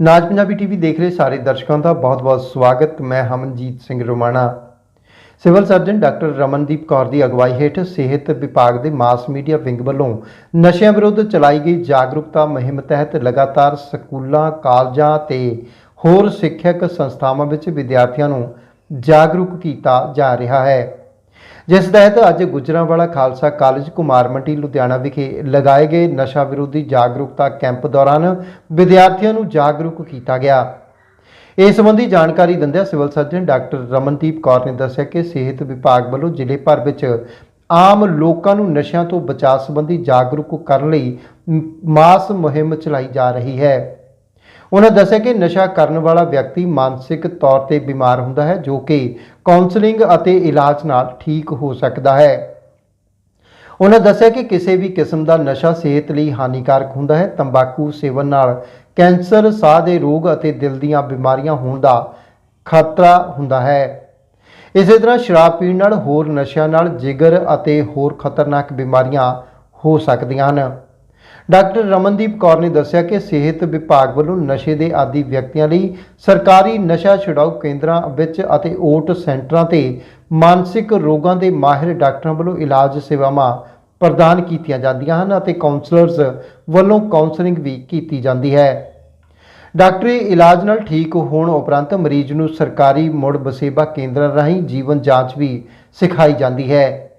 ਨਾਜ Punjabi TV ਦੇਖ ਰਹੇ ਸਾਰੇ ਦਰਸ਼ਕਾਂ ਦਾ ਬਹੁਤ-ਬਹੁਤ ਸਵਾਗਤ। ਮੈਂ Hamanjit Singh Romana. Civil surgeon doctor Ramandeep Kaur ਦੀ ਅਗਵਾਈ ਹੇਠ ਸਿਹਤ ਵਿਭਾਗ ਦੇ ਮਾਸ ਮੀਡੀਆ ਵਿੰਗ ਵੱਲੋਂ ਨਸ਼ਿਆਂ ਵਿਰੁੱਧ ਚਲਾਈ ਗਈ ਜਾਗਰੂਕਤਾ ਮੁਹਿੰਮ ਤਹਿਤ ਲਗਾਤਾਰ ਸਕੂਲਾਂ, ਕਾਲਜਾਂ ਤੇ ਹੋਰ ਸਿੱਖਿਅਕ ਸੰਸਥਾਵਾਂ ਵਿੱਚ ਵਿਦਿਆਰਥੀਆਂ ਨੂੰ ਜਾਗਰੂਕ ਕੀਤਾ ਜਾ ਰਿਹਾ ਹੈ। ਜਿਸ ਤਹਿਤ ਅੱਜ ਗੁਜਰਾਂਵਾਲਾ ਖਾਲਸਾ ਕਾਲਜ ਕੁਮਾਰਮੰਡੀ ਲੁਧਿਆਣਾ ਵਿਖੇ ਲਗਾਏ ਗਏ ਨਸ਼ਾ ਵਿਰੋਧੀ ਜਾਗਰੂਕਤਾ ਕੈਂਪ ਦੌਰਾਨ ਵਿਦਿਆਰਥੀਆਂ ਨੂੰ ਜਾਗਰੂਕ ਕੀਤਾ ਗਿਆ। ਇਸ ਸੰਬੰਧੀ ਜਾਣਕਾਰੀ ਦਿੰਦਿਆਂ civil surgeon doctor Ramandeep Kaur ਨੇ ਦੱਸਿਆ ਕਿ ਸਿਹਤ ਵਿਭਾਗ ਵੱਲੋਂ ਜ਼ਿਲ੍ਹੇ ਭਰ ਵਿੱਚ ਆਮ ਲੋਕਾਂ ਨੂੰ ਨਸ਼ਿਆਂ ਤੋਂ ਬਚਾਅ ਸੰਬੰਧੀ ਜਾਗਰੂਕ ਕਰਨ ਲਈ ਮਾਸ ਮੁਹਿੰਮ ਚਲਾਈ ਜਾ ਰਹੀ ਹੈ। ਉਹਨਾਂ ਦੱਸਿਆ ਕਿ ਨਸ਼ਾ ਕਰਨ ਵਾਲਾ ਵਿਅਕਤੀ ਮਾਨਸਿਕ ਤੌਰ ਤੇ ਬਿਮਾਰ ਹੁੰਦਾ ਹੈ, ਜੋ ਕਿ ਕਾਉਂਸਲਿੰਗ ਅਤੇ ਇਲਾਜ ਨਾਲ ਠੀਕ ਹੋ ਸਕਦਾ ਹੈ। ਉਹਨਾਂ ਦੱਸਿਆ ਕਿ ਕਿਸੇ ਵੀ ਕਿਸਮ ਦਾ ਨਸ਼ਾ ਸਿਹਤ ਲਈ ਹਾਨੀਕਾਰਕ ਹੁੰਦਾ ਹੈ। ਤੰਬਾਕੂ ਸੇਵਨ ਨਾਲ ਕੈਂਸਰ, ਸਾਹ ਦੇ ਰੋਗ ਅਤੇ ਦਿਲ ਦੀਆਂ ਬਿਮਾਰੀਆਂ ਹੋਣ ਦਾ ਖਤਰਾ ਹੁੰਦਾ ਹੈ। ਇਸੇ ਤਰ੍ਹਾਂ ਸ਼ਰਾਬ ਪੀਣ ਨਾਲ ਹੋਰ ਨਸ਼ਿਆਂ ਨਾਲ ਜਿਗਰ ਅਤੇ ਹੋਰ ਖਤਰਨਾਕ ਬਿਮਾਰੀਆਂ ਹੋ ਸਕਦੀਆਂ ਹਨ। ਡਾਕਟਰ ਰਮਨਦੀਪ ਕੌਰ ਨੇ ਦੱਸਿਆ ਕਿ ਸਿਹਤ ਵਿਭਾਗ ਵੱਲੋਂ ਨਸ਼ੇ ਦੇ ਆਦੀ ਵਿਅਕਤੀਆਂ ਲਈ ਸਰਕਾਰੀ ਨਸ਼ਾ ਛੁਡਾਊ ਕੇਂਦਰਾਂ ਵਿੱਚ ਅਤੇ ਓਟ ਸੈਂਟਰਾਂ ਤੇ ਮਾਨਸਿਕ ਰੋਗਾਂ ਦੇ ਮਾਹਿਰ ਡਾਕਟਰਾਂ ਵੱਲੋਂ ਇਲਾਜ ਸੇਵਾਵਾਂ ਪ੍ਰਦਾਨ ਕੀਤੀਆਂ ਜਾਂਦੀਆਂ ਹਨ ਅਤੇ ਕਾਉਂਸਲਰਸ ਵੱਲੋਂ ਕਾਉਂਸਲਿੰਗ ਵੀ ਕੀਤੀ ਜਾਂਦੀ ਹੈ। ਡਾਕਟਰੀ ਇਲਾਜ ਨਾਲ ਠੀਕ ਹੋਣ ਉਪਰੰਤ ਮਰੀਜ਼ ਨੂੰ ਸਰਕਾਰੀ ਮੁੜ ਵਸੇਬਾ ਕੇਂਦਰਾਂ ਰਾਹੀਂ ਜੀਵਨ ਜਾਂਚ ਵੀ ਸਿਖਾਈ ਜਾਂਦੀ ਹੈ।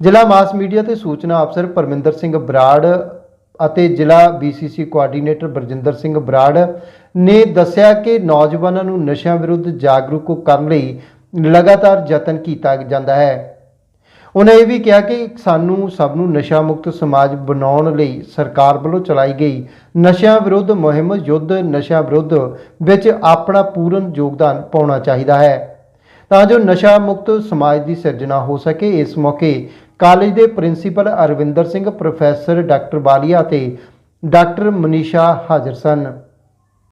ਜ਼ਿਲ੍ਹਾ ਮਾਸ ਮੀਡੀਆ ਤੇ ਸੂਚਨਾ ਅਫਸਰ ਪਰਮਿੰਦਰ ਸਿੰਘ ਬਰਾੜ ਅਤੇ ਜ਼ਿਲ੍ਹਾ ਬੀਸੀਸੀ ਕੋਆਰਡੀਨੇਟਰ ਬਰਜਿੰਦਰ ਸਿੰਘ ਬਰਾੜ ਨੇ ਦੱਸਿਆ ਕਿ ਨੌਜਵਾਨਾਂ ਨੂੰ ਨਸ਼ਿਆਂ ਵਿਰੁੱਧ ਜਾਗਰੂਕ ਕਰਨ ਲਈ ਲਗਾਤਾਰ ਯਤਨ ਕੀਤਾ ਜਾਂਦਾ ਹੈ। ਉਹਨਾਂ ਇਹ ਵੀ ਕਿਹਾ ਕਿ ਸਾਨੂੰ ਸਭ ਨੂੰ ਨਸ਼ਾ ਮੁਕਤ ਸਮਾਜ ਬਣਾਉਣ ਲਈ ਸਰਕਾਰ ਵੱਲੋਂ ਚਲਾਈ ਗਈ ਨਸ਼ਿਆਂ ਵਿਰੁੱਧ ਮੁਹਿੰਮ ਯੁੱਧ ਨਸ਼ਾ ਵਿਰੁੱਧ ਵਿੱਚ ਆਪਣਾ ਪੂਰਨ ਯੋਗਦਾਨ ਪਾਉਣਾ ਚਾਹੀਦਾ ਹੈ। ਤਾਂ ਜੋ ਨਸ਼ਾ ਮੁਕਤ ਸਮਾਜ ਦੀ ਸਿਰਜਣਾ ਹੋ ਸਕੇ। ਇਸ ਮੌਕੇ ਕਾਲਜ ਦੇ principal Arvinder Singh, professor doctor Balia ਅਤੇ ਡਾਕਟਰ ਮਨੀਸ਼ਾ ਹਾਜ਼ਰ ਸਨ।